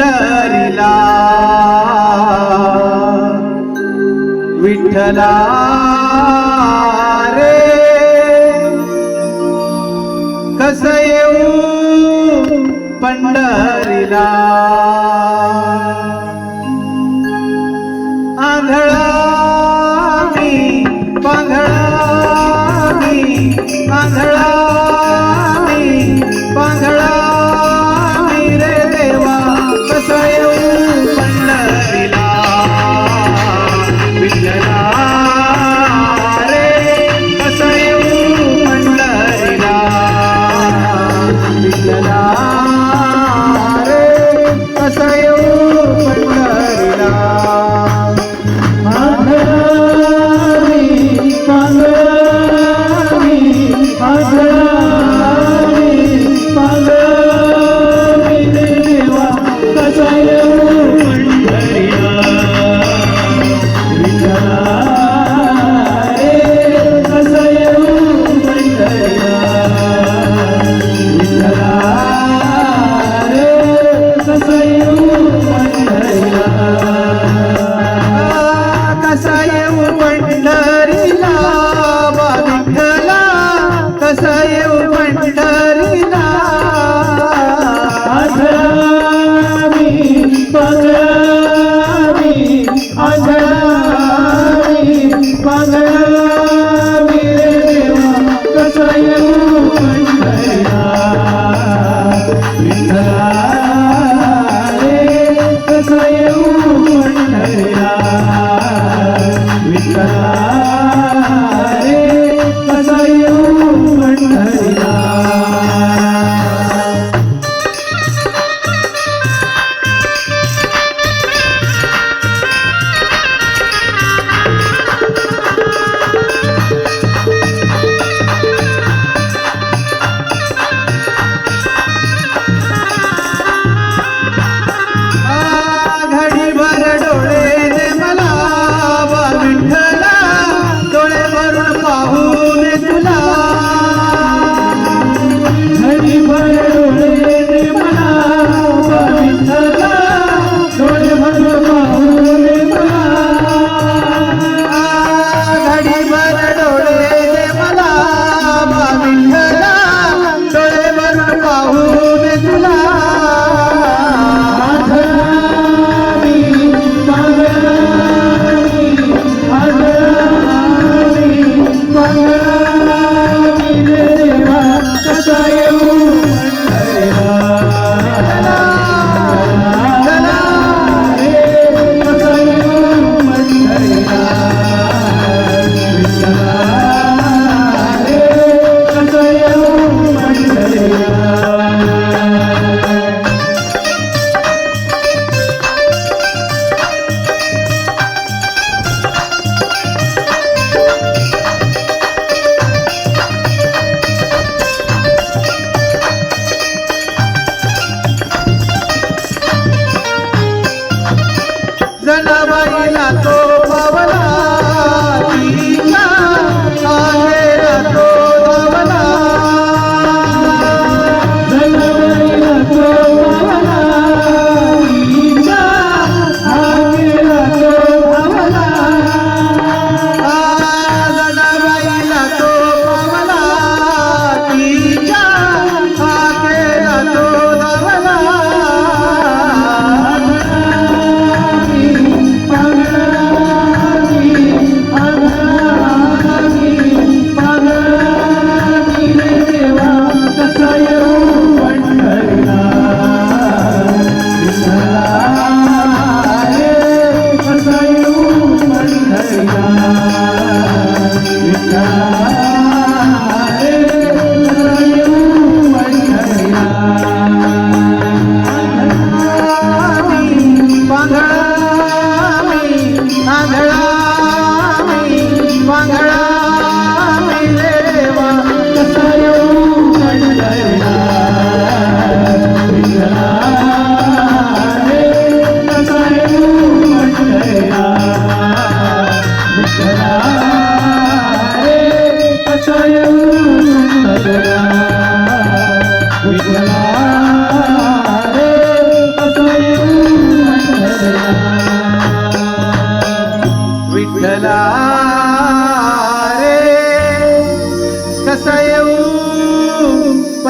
पंढरीला विठ्ठला रे कस येऊ पंढरीला? आंधळा பகலாமி அகலாமி பகலாமி கசையூ கண்டா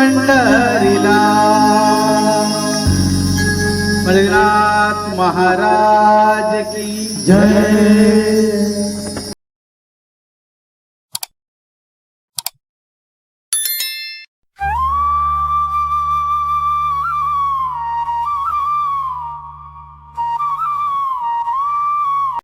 पंढरीला बळीनाथ महाराज की जय.